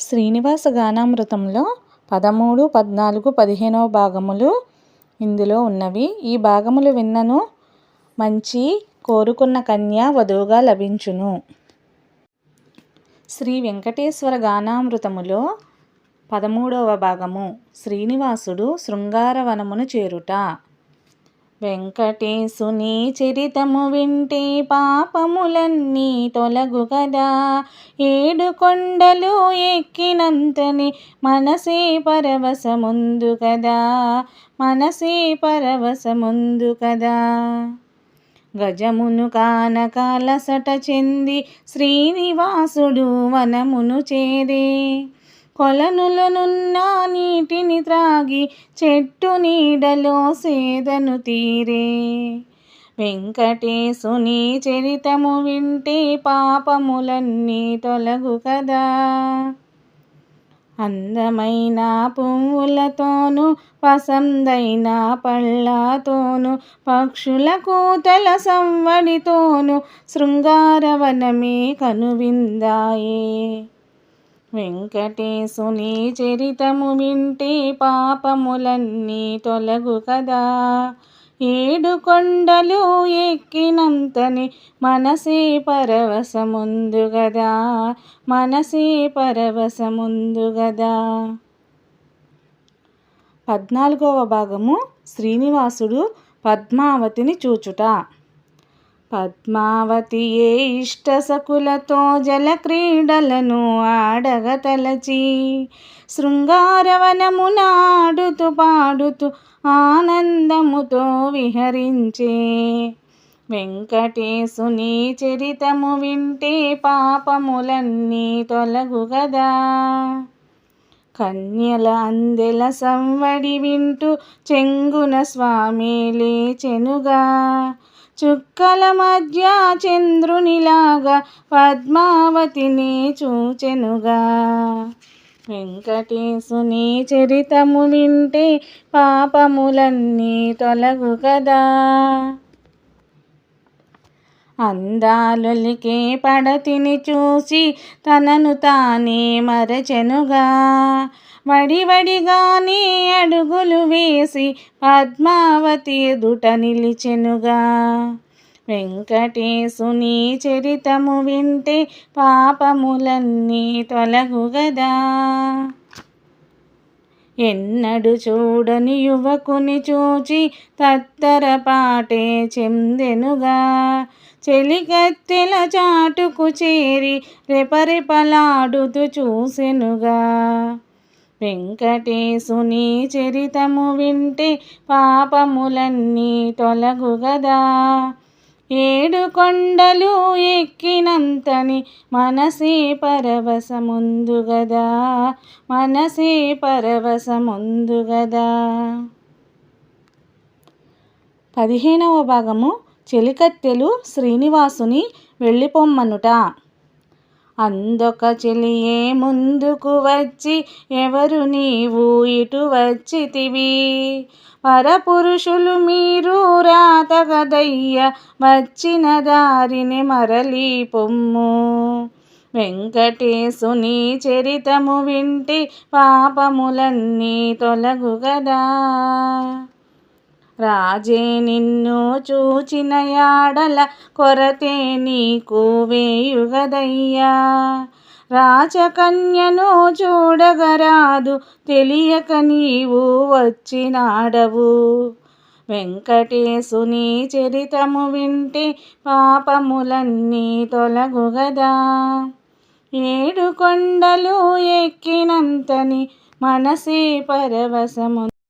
శ్రీనివాస గానామృతంలో పదమూడు పద్నాలుగు పదిహేనవ భాగములు ఇందులో ఉన్నవి. ఈ భాగములు విన్నను మంచి కోరుకున్న కన్య వధువుగా లభించును. శ్రీ వెంకటేశ్వర గానామృతములో పదమూడవ భాగము. శ్రీనివాసుడు శృంగారవనమును చేరుట. వెంకటేశుని చరితము వింటే పాపములన్నీ తొలగు కదా. ఏడు కొండలు ఎక్కినంతని మనసే పరవశముందు కదా. మనసే పరవశముందు కదా. గజమును కానకాలసట చెంది శ్రీనివాసుడు వనమును చేరే కొలనులనున్న నీటిని త్రాగి చెట్టు నీడలో సేదను తీరే. వెంకటేశుని చరితము వింటే పాపములన్నీ తొలగు కదా. అందమైన పువ్వులతోనూ పసందైన పళ్ళతోనూ పక్షుల కూతల సంవడితోనూ శృంగారవనమే కనువిందాయే. వెంకటేశుని చరితము వింటే పాపములన్నీ తొలగు కదా. ఏడు కొండలు ఎక్కినంతని మనసే పరవశముందు గదా. మనసే పరవశముందు గదా. పద్నాలుగవ భాగము శ్రీనివాసుడు పద్మావతిని చూచుట. పద్మావతియే ఇష్టసకులతో జలక్రీడలను ఆడగతలచి శృంగారవనమునాడుతూ పాడుతూ ఆనందముతో విహరించే. వెంకటేశుని చరితము వింటే పాపములన్నీ తొలగు గదా. కన్యల అందెల సంవడి వింటూ చెంగున స్వామి లేచెనుగా. చుక్కల మధ్య చంద్రునిలాగా పద్మావతిని చూచెనుగా. వెంకటేశుని చరితము వింటే పాపములన్నీ తొలగు కదా అందాలొలికే పడతిని చూసి తనను తానే మరచెనుగా. వడివడిగానే అడుగులు వేసి పద్మావతి ఎదుట నిలిచెనుగా. వెంకటేశుని చరితము వింటే పాపములన్నీ తొలగుగదా ఎన్నడు చూడని యువకుని చూచి తత్తరపాటే చెందెనుగా. చెలికత్తెల చాటుకు చేరి రెపరెపలాడుతూ చూసెనుగా. వెంకటేశుని చరితము వింటే పాపములన్నీ తొలగు గదా. ఏడు కొండలు ఎక్కినంతని మనసే పరవశముందు గదా. మనసే పరవశముందు గదా. పదిహేనవ భాగము చెలికత్తెలు శ్రీనివాసుని వెళ్ళిపొమ్మనుట. అందొక చెలియే ముందుకు వచ్చి ఎవరు నీవు ఇటు వచ్చితివి? పరపురుషులు మీరు రాతగదయ్య వచ్చిన దారిని మరలి పొమ్ము. వెంకటేశుని చరితము వింటి పాపములన్నీ తొలగు గదా రాజే నిన్ను చూచిన యాడల కొరతే నీకు వేయుగదయ్యా. రాజకన్యను చూడగరాదు తెలియక నీవు వచ్చినాడవు. వెంకటేశుని చరితము వింటే పాపములన్నీ తొలగుగదా. ఏడు కొండలు ఎక్కినంతని మనసే పరవశము